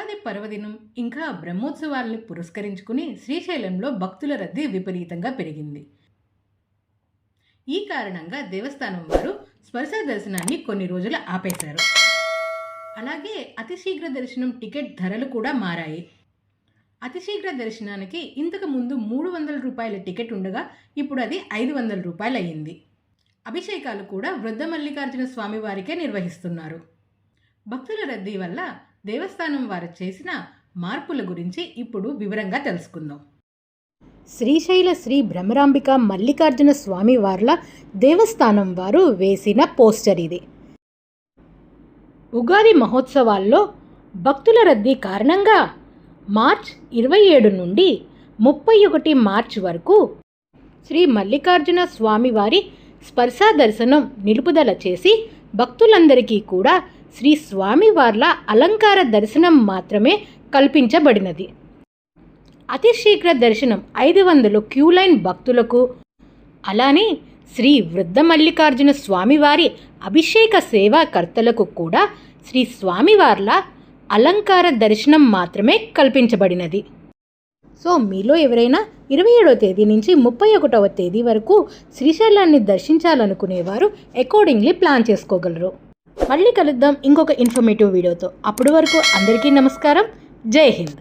ఉగాది పర్వదినం ఇంకా బ్రహ్మోత్సవాల్ని పురస్కరించుకుని శ్రీశైలంలో భక్తుల రద్దీ విపరీతంగా పెరిగింది. ఈ కారణంగా దేవస్థానం వారు స్పర్శ దర్శనాన్ని కొన్ని రోజులు ఆపేశారు. అలాగే అతి శీఘ్ర దర్శనం టికెట్ ధరలు కూడా మారాయి. అతి శీఘ్ర దర్శనానికి ఇంతకు ముందు మూడు వందల రూపాయల టికెట్ ఉండగా ఇప్పుడు అది ఐదు వందల రూపాయలు అయ్యింది అభిషేకాలు కూడా వృద్ధ మల్లికార్జున స్వామి వారికే నిర్వహిస్తున్నారు. భక్తుల రద్దీ వల్ల దేవస్థానం వారు చేసిన మార్పుల గురించి ఇప్పుడు వివరంగా తెలుసుకుందాం. శ్రీశైల శ్రీ భ్రమరాంబిక మల్లికార్జున స్వామి వార్ల దేవస్థానం వారు వేసిన పోస్టర్ ఇది. ఉగాది మహోత్సవాల్లో భక్తుల రద్దీ కారణంగా మార్చ్ ఇరవై ఏడు నుండి ముప్పై ఒకటి మార్చ్ వరకు శ్రీ మల్లికార్జున స్వామివారి స్పర్శ దర్శనం నిలుపుదల చేసి భక్తులందరికీ కూడా శ్రీ స్వామివార్ల అలంకార దర్శనం మాత్రమే కల్పించబడినది. అతి శీఘ్ర దర్శనం ఐదు వందలు క్యూ లైన్ భక్తులకు. అలానే శ్రీ వృద్ధ మల్లికార్జున స్వామివారి అభిషేక సేవాకర్తలకు కూడా శ్రీ స్వామివార్ల అలంకార దర్శనం మాత్రమే కల్పించబడినది. సో మీలో ఎవరైనా ఇరవై ఏడవ తేదీ నుంచి ముప్పై ఒకటవ తేదీ వరకు శ్రీశైలాన్ని దర్శించాలనుకునేవారు అకార్డింగ్లీ ప్లాన్ చేసుకోగలరు. మళ్ళీ కలుద్దాం ఇంకొక ఇన్ఫర్మేటివ్ వీడియోతో. అప్పటి వరకు అందరికీ నమస్కారం. జై హింద్.